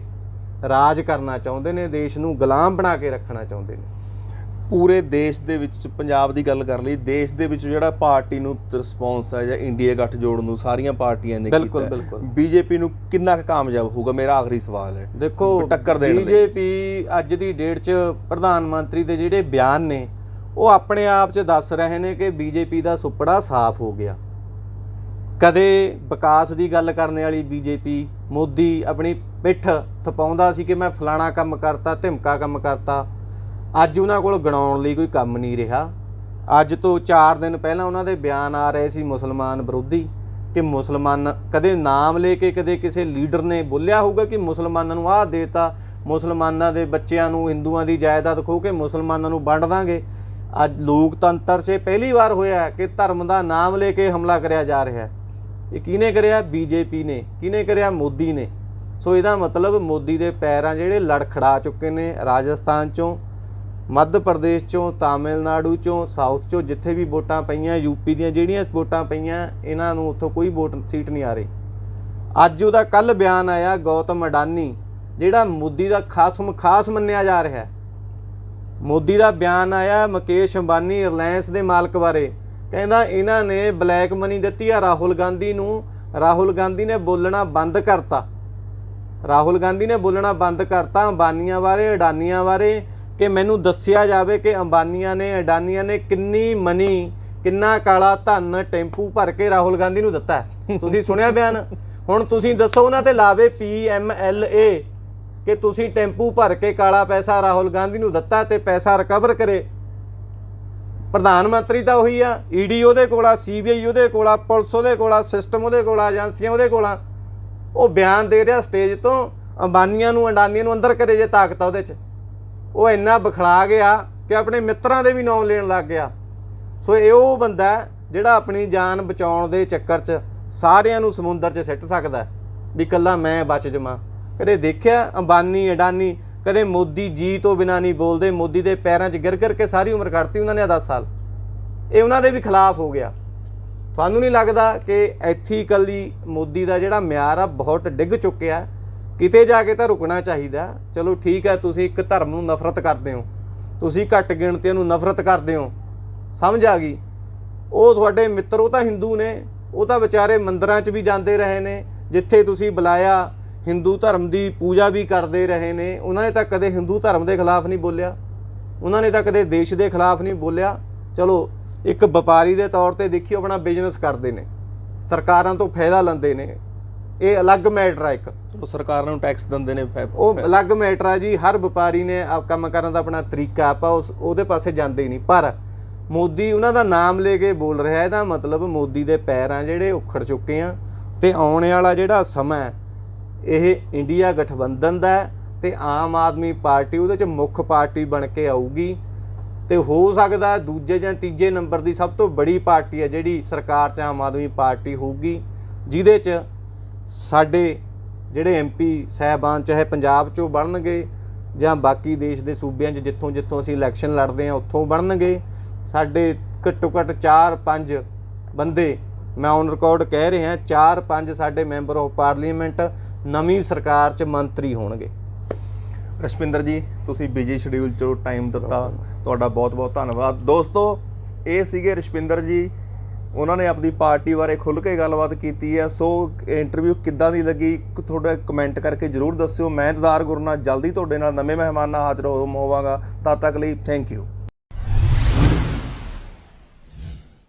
Speaker 2: ਰਾਜ ਕਰਨਾ ਚਾਹੁੰਦੇ ਨੇ, ਦੇਸ਼ ਨੂੰ ਗੁਲਾਮ ਬਣਾ ਕੇ ਰੱਖਣਾ ਚਾਹੁੰਦੇ ਨੇ।
Speaker 1: ਪੂਰੇ ਦੇਸ਼ ਦੇ ਵਿੱਚ ਪੰਜਾਬ ਦੀ ਗੱਲ ਕਰ ਲਈ ਦੇਸ਼ ਦੇ ਵਿੱਚ ਜਿਹੜਾ ਪਾਰਟੀ ਨੂੰ ਰਿਸਪੌਂਸ ਹੈ ਜਾਂ ਇੰਡੀਆ ਗੱਠਜੋੜ ਨੂੰ ਸਾਰੀਆਂ ਪਾਰਟੀਆਂ ਨੇ
Speaker 2: ਬਿਲਕੁਲ, ਬਿਲਕੁਲ।
Speaker 1: ਬੀਜੇਪੀ ਨੂੰ ਕਿੰਨਾ ਕੁ ਕਾਮਯਾਬ ਹੋਊਗਾ? ਮੇਰਾ ਆਖਰੀ ਸਵਾਲ ਹੈ।
Speaker 2: ਦੇਖੋ
Speaker 1: ਟੱਕਰ ਦੇਣ।
Speaker 2: ਬੀਜੇਪੀ ਅੱਜ ਦੀ ਡੇਟ 'ਚ ਪ੍ਰਧਾਨ ਮੰਤਰੀ ਦੇ ਜਿਹੜੇ ਬਿਆਨ ਨੇ ਉਹ ਆਪਣੇ ਆਪ 'ਚ ਦੱਸ ਰਹੇ ਨੇ ਕਿ ਬੀਜੇਪੀ ਦਾ ਸੁਪੜਾ ਸਾਫ਼ ਹੋ ਗਿਆ। ਕਦੇ ਵਿਕਾਸ ਦੀ ਗੱਲ ਕਰਨ ਵਾਲੀ ਬੀਜੇਪੀ ਮੋਦੀ ਆਪਣੀ ਪਿੱਠ ਥਪਾਉਂਦਾ ਸੀ ਕਿ ਮੈਂ ਫਲਾਣਾ ਕੰਮ ਕਰਤਾ ਧਮਕਾ ਕੰਮ ਕਰਤਾ। ਅੱਜ ਉਹਨਾਂ ਕੋਲ ਗਣਾਉਣ ਲਈ ਕੋਈ ਕੰਮ ਨਹੀਂ ਰਿਹਾ। ਅੱਜ ਤੋਂ 4 ਦਿਨ ਪਹਿਲਾਂ ਉਹਨਾਂ ਦੇ ਬਿਆਨ ਆ ਰਹੇ ਸੀ ਮੁਸਲਮਾਨ ਵਿਰੋਧੀ ਕਿ ਮੁਸਲਮਾਨ ਕਦੇ ਨਾਮ ਲੈ ਕੇ ਕਦੇ ਕਿਸੇ ਲੀਡਰ ਨੇ ਬੋਲਿਆ ਹੋਊਗਾ ਕਿ ਮੁਸਲਮਾਨਾਂ ਨੂੰ ਆਹ ਦੇਤਾ, ਮੁਸਲਮਾਨਾਂ ਦੇ ਬੱਚਿਆਂ ਨੂੰ ਹਿੰਦੂਆਂ ਦੀ ਜਾਇਦਾਦ ਖੋ ਕੇ ਮੁਸਲਮਾਨਾਂ ਨੂੰ ਵੰਡ ਦਾਂਗੇ। ਅੱਜ ਲੋਕਤੰਤਰ 'ਚ ਪਹਿਲੀ ਵਾਰ ਹੋਇਆ ਕਿ ਧਰਮ ਦਾ ਨਾਮ ਲੈ ਕੇ ਹਮਲਾ ਕਰਿਆ ਜਾ ਰਿਹਾ ਹੈ। ਇਹ ਕਿਹਨੇ ਕਰਿਆ? ਬੀਜੇਪੀ ਨੇ। ਕਿਹਨੇ ਕਰਿਆ? ਮੋਦੀ ਨੇ। ਸੋ ਇਹਦਾ ਮਤਲਬ ਮੋਦੀ ਦੇ ਪੈਰਾਂ ਜਿਹੜੇ ਲੜਖੜਾ ਚੁੱਕੇ ਨੇ ਰਾਜਸਥਾਨ ਚੋਂ ਮੱਧ ਪ੍ਰਦੇਸ਼ ਚੋਂ, ਤਾਮਿਲਨਾਡੂ ਚੋਂ, ਸਾਊਥ ਚੋਂ ਜਿੱਥੇ ਵੀ ਵੋਟਾਂ ਪਈਆਂ ਯੂਪੀ ਦੀਆਂ ਜਿਹੜੀਆਂ ਵੋਟਾਂ ਪਈਆਂ, ਇਹਨਾਂ ਨੂੰ ਉੱਥੋਂ ਕੋਈ ਵੋਟ ਸੀਟ ਨਹੀਂ ਆ ਰਹੀ। ਅੱਜ ਉਹਦਾ ਕੱਲ ਬਿਆਨ ਆਇਆ ਗੌਤਮ ਅਡਾਨੀ, ਜਿਹੜਾ ਮੋਦੀ ਦਾ ਖਾਸਮ ਖਾਸ ਮੰਨਿਆ ਜਾ ਰਿਹਾ ਹੈ। ਮੋਦੀ ਦਾ ਬਿਆਨ ਆਇਆ ਮੁਕੇਸ਼ ਅੰਬਾਨੀ ਰਿਲਾਇੰਸ ਦੇ ਮਾਲਕ ਬਾਰੇ। ਕਹਿੰਦਾ ਇਹਨਾਂ ਨੇ ਬਲੈਕ ਮਨੀ ਦਿੱਤੀ ਆ ਰਾਹੁਲ ਗਾਂਧੀ ਨੂੰ। ਰਾਹੁਲ ਗਾਂਧੀ ਨੇ ਬੋਲਣਾ ਬੰਦ ਕਰਤਾ। ਰਾਹੁਲ ਗਾਂਧੀ ਨੇ ਬੋਲਣਾ ਬੰਦ ਕਰਤਾ ਅੰਬਾਨੀਆਂ ਬਾਰੇ, ਅਡਾਨੀਆਂ ਬਾਰੇ। ਕਿ ਮੈਨੂੰ ਦੱਸਿਆ ਜਾਵੇ ਕਿ ਅੰਬਾਨੀਆਂ ਨੇ ਅਡਾਨੀਆਂ ਨੇ ਕਿੰਨੀ ਮਨੀ ਕਿੰਨਾ ਕਾਲਾ ਧਨ ਟੈਂਪੂ ਭਰ ਕੇ ਰਾਹੁਲ ਗਾਂਧੀ ਨੂੰ ਦਿੱਤਾ। ਤੁਸੀਂ ਸੁਣਿਆ ਬਿਆਨ? ਹੁਣ ਤੁਸੀਂ ਦੱਸੋ ਉਹਨਾਂ ਤੇ ਲਾਵੇ ਪੀਐਮਐਲਏ ਕਿ ਤੁਸੀਂ ਟੈਂਪੂ ਭਰ ਕੇ ਕਾਲਾ ਪੈਸਾ ਰਾਹੁਲ ਗਾਂਧੀ ਨੂੰ ਦਿੱਤਾ ਤੇ ਪੈਸਾ ਰਿਕਵਰ ਕਰੇ। ਪ੍ਰਧਾਨ ਮੰਤਰੀ ਤਾਂ ਉਹੀ ਆ ਈਡੀ ਉਹਦੇ ਕੋਲ ਆ ਸੀਬੀਆਈ ਉਹਦੇ ਕੋਲ ਆ ਪੁਲਿਸ ਉਹਦੇ ਕੋਲ ਆ ਸਿਸਟਮ ਉਹਦੇ ਕੋਲ ਆ ਏਜੰਸੀਆਂ ਉਹਦੇ ਕੋਲ ਆ। ਉਹ ਬਿਆਨ ਦੇ ਰਿਹਾ ਸਟੇਜ ਤੋਂ ਅੰਬਾਨੀਆਂ ਨੂੰ ਅੰਡਾਨੀਆਂ ਨੂੰ ਅੰਦਰ ਕਰੇ ਜੇ ਤਾਕਤ ਆ ਉਹਦੇ 'ਚ। ਉਹ ਇੰਨਾ ਬਖਲਾ ਗਿਆ ਕਿ ਆਪਣੇ ਮਿੱਤਰਾਂ ਦੇ ਵੀ ਨਾਮ ਲੈਣ ਲੱਗ ਗਿਆ। ਸੋ ਇਹ ਉਹ ਬੰਦਾ ਜਿਹੜਾ ਆਪਣੀ ਜਾਨ ਬਚਾਉਣ ਦੇ ਚੱਕਰ 'ਚ ਸਾਰਿਆਂ ਨੂੰ ਸਮੁੰਦਰ 'ਚ ਸਿੱਟ ਸਕਦਾ ਵੀ ਕੱਲਾ ਮੈਂ ਬਚ ਜਾਵਾਂ। ਕਦੇ ਦੇਖਿਆ ਅੰਬਾਨੀ, ਅਡਾਨੀ, ਕਦੇ ਮੋਦੀ ਜੀ ਤੋਂ ਬਿਨਾ ਨਹੀਂ ਬੋਲਦੇ, ਮੋਦੀ ਦੇ ਪੈਰਾਂ 'ਚ ਗਿਰ ਗਿਰ ਕੇ ਸਾਰੀ ਉਮਰ ਕੱਢਤੀ ਉਹਨਾਂ ਨੇ 10 ਸਾਲ। ਇਹ ਉਹਨਾਂ ਦੇ ਵੀ ਖਿਲਾਫ ਹੋ ਗਿਆ। ਤੁਹਾਨੂੰ ਨਹੀਂ ਲੱਗਦਾ ਕਿ ਐਥੀਕਲੀ ਮੋਦੀ ਦਾ ਜਿਹੜਾ ਮਿਆਰ ਆ ਬਹੁਤ ਡਿੱਗ ਚੁੱਕਿਆ ਕਿਤੇ ਜਾ ਕੇ ਤਾਂ ਰੁਕਣਾ ਚਾਹੀਦਾ। ਚਲੋ ਠੀਕ ਹੈ, ਤੁਸੀਂ ਇੱਕ ਧਰਮ ਨੂੰ ਨਫ਼ਰਤ ਕਰਦੇ ਹੋ। ਤੁਸੀਂ ਘੱਟ ਗਿਣਤੀਆਂ ਨੂੰ ਨਫ਼ਰਤ ਕਰਦੇ ਹੋ। ਸਮਝ ਆ ਗਈ? ਉਹ ਤੁਹਾਡੇ ਮਿੱਤਰ, ਉਹ ਤਾਂ ਹਿੰਦੂ ਨੇ। ਉਹ ਤਾਂ ਵਿਚਾਰੇ ਮੰਦਰਾਂ 'ਚ ਵੀ ਜਾਂਦੇ ਰਹੇ ਨੇ, ਜਿੱਥੇ ਤੁਸੀਂ ਬੁਲਾਇਆ, ਹਿੰਦੂ ਧਰਮ ਦੀ ਪੂਜਾ ਵੀ ਕਰਦੇ ਰਹੇ ਨੇ। ਉਹਨਾਂ ਨੇ ਤਾਂ ਕਦੇ ਹਿੰਦੂ ਧਰਮ ਦੇ ਖਿਲਾਫ ਨਹੀਂ ਬੋਲਿਆ। ਉਹਨਾਂ ਨੇ ਤਾਂ ਕਦੇ ਦੇਸ਼ ਦੇ ਖਿਲਾਫ ਨਹੀਂ ਬੋਲਿਆ। ਚਲੋ, ਇੱਕ ਵਪਾਰੀ ਦੇ ਤੌਰ ਤੇ ਦੇਖਿਓ ਆਪਣਾ ਬਿਜ਼ਨਸ ਕਰਦੇ ਨੇ। ਸਰਕਾਰਾਂ ਤੋਂ ਫਾਇਦਾ ਲੈਂਦੇ ਨੇ। ਇਹ ਅਲੱਗ ਮੈਟਰ ਆ ਇੱਕ।
Speaker 1: ਚਲੋ ਸਰਕਾਰ ਨੂੰ ਟੈਕਸ ਦਿੰਦੇ ਨੇ
Speaker 2: ਉਹ ਅਲੱਗ ਮੈਟਰ ਆ ਜੀ ਹਰ ਵਪਾਰੀ ਨੇ ਆ ਕੰਮ ਕਰਨ ਦਾ ਆਪਣਾ ਤਰੀਕਾ ਆਪਾਂ ਉਸ ਉਹਦੇ ਪਾਸੇ ਜਾਂਦੇ ਹੀ ਨਹੀਂ। ਪਰ ਮੋਦੀ ਉਹਨਾਂ ਦਾ ਨਾਮ ਲੈ ਕੇ ਬੋਲ ਰਿਹਾ ਇਹਦਾ ਮਤਲਬ ਮੋਦੀ ਦੇ ਪੈਰਾਂ ਜਿਹੜੇ ਉਖੜ ਚੁੱਕੇ ਆ ਤੇ ਆਉਣ ਵਾਲਾ ਜਿਹੜਾ ਸਮਾਂ ਇਹ ਇੰਡੀਆ ਗਠਬੰਧਨ ਦਾ ਤੇ ਆਮ ਆਦਮੀ ਪਾਰਟੀ ਉਹਦੇ ਚ ਮੁੱਖ ਪਾਰਟੀ ਬਣ ਕੇ ਆਊਗੀ। ਤੇ ਹੋ ਸਕਦਾ ਦੂਜੇ ਜਾਂ ਤੀਜੇ ਨੰਬਰ ਦੀ ਸਭ ਤੋਂ ਬੜੀ ਪਾਰਟੀ ਹੈ ਜਿਹੜੀ ਸਰਕਾਰ 'ਚ ਆਮ ਆਦਮੀ ਪਾਰਟੀ ਹੋਊਗੀ ਜਿਹਦੇ 'ਚ ਸਾਡੇ ਜਿਹੜੇ ਐਮਪੀ ਸਹਿਬਾਨ ਚਾਹੇ ਪੰਜਾਬ 'ਚੋਂ ਬਣਨਗੇ ਜਾਂ ਬਾਕੀ ਦੇਸ਼ ਦੇ ਸੂਬਿਆਂ 'ਚ ਜਿੱਥੋਂ ਜਿੱਥੋਂ ਅਸੀਂ ਇਲੈਕਸ਼ਨ ਲੜਦੇ ਹਾਂ ਉੱਥੋਂ ਬਣਨਗੇ। ਸਾਡੇ ਘੱਟੋ ਘੱਟ 4-5 ਬੰਦੇ ਮੈਂ ਔਨ ਰਿਕਾਰਡ ਕਹਿ ਰਿਹਾ 4-5 ਸਾਡੇ ਮੈਂਬਰ ਆਫ ਪਾਰਲੀਮੈਂਟ ਨਵੀਂ ਸਰਕਾਰ 'ਚ ਮੰਤਰੀ ਹੋਣਗੇ।
Speaker 1: ਰਸ਼ਪਿੰਦਰ ਜੀ ਤੁਸੀਂ ਬਿਜ਼ੀ ਸ਼ਡਿਊਲ ਚੋਂ ਟਾਈਮ ਦਿੱਤਾ। ਤੁਹਾਡਾ ਬਹੁਤ-ਬਹੁਤ ਧੰਨਵਾਦ। ਦੋਸਤੋ ਇਹ ਸੀਗੇ ਰਸ਼ਪਿੰਦਰ ਜੀ ਉਹਨਾਂ ਨੇ ਆਪਣੀ ਪਾਰਟੀ ਬਾਰੇ ਖੁੱਲ੍ਹ ਕੇ ਗੱਲਬਾਤ ਕੀਤੀ ਹੈ। ਸੋ ਇੰਟਰਵਿਊ ਕਿੱਦਾਂ ਦੀ ਲੱਗੀ? ਤੁਹਾਡਾ ਕਮੈਂਟ ਕਰਕੇ ਜਰੂਰ ਦੱਸਿਓ। ਮੈਂ ਦਦਾਰ ਗੁਰਨਾ ਜਲਦੀ ਤੁਹਾਡੇ ਨਾਲ ਨਵੇਂ ਮਹਿਮਾਨ ਨਾਲ ਹਾਜ਼ਰ ਹੋਵਾਂਗਾ। ਤਦ ਤੱਕ ਲਈ ਥੈਂਕ ਯੂ